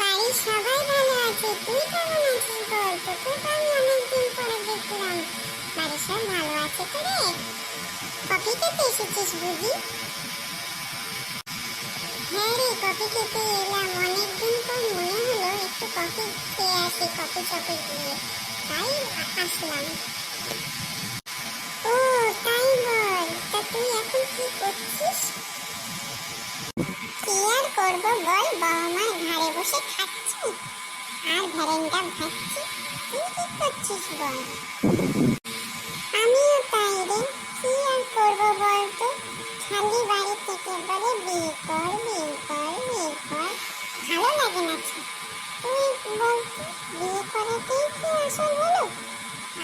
বল ভালো ভালো আছে। তুই কেমন আছিস বল? তোকে তো আমি সব রে? কফি খেতে এসেছিস বুঝি? হ্যাঁ একটু কফি খেয়ে আসি, কফি শপে গিয়ে। তাই আসলাম। করব বল বাবা মার ঘাড়ে বসে খাচ্ছি। আর ভ্যারেন্ডা ভাবছি, তুই কি করছিস বল? আমিও তাই রে, কি আর করব বল তো খালি বাড়ি থেকে বলে বিয়ে কর বিয়ে কর বিয়ে কর। ভালো লাগে না। তুই বল বিয়ে করাতেই কি আসল হলো?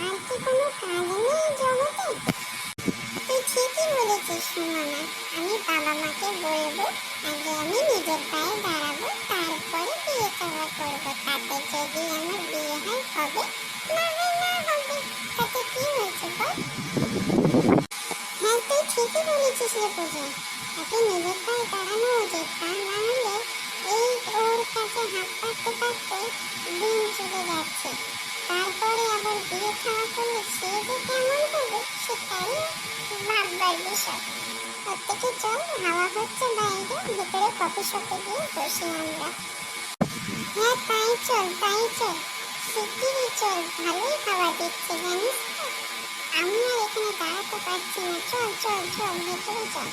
আর কি কোনো কাজ নেই জগতে? তুই ঠিকই বলেছিস সুমনা বাবা মাকে বলব, আগে আমি নিজের পায়ে দাঁড়াবো, তারপরে বিয়ে করা করব। তাতে যদি আমার বিয়ে হয় হবে না হয় না হবে, তাতে কি হয়েছে বল? হ্যাঁ তুই ঠিকই বলেছিস রে পূজা। আগে নিজের পায়ে দাঁড়ানো উচিত, তা না হলে এই ওর কাছে হাত পাততে পাততে দিন চলে যাচ্ছে। তারপরে আবার বিয়ে খাওয়া করলে সে যে কেমন হবে সেটাই ভাববার বিষয়। ওর থেকে চল হাওয়া হচ্ছে বাইরে, ভিতরে কফি শপে গিয়ে বসি আমরা। হ্যাঁ তাই চল তাই চল। শিগগিরই চল, ভালোই হাওয়া দিচ্ছে, জানিস আমি আর এখানে দাঁড়াতে পারছি না। চল চল চল, ভেতরে চল।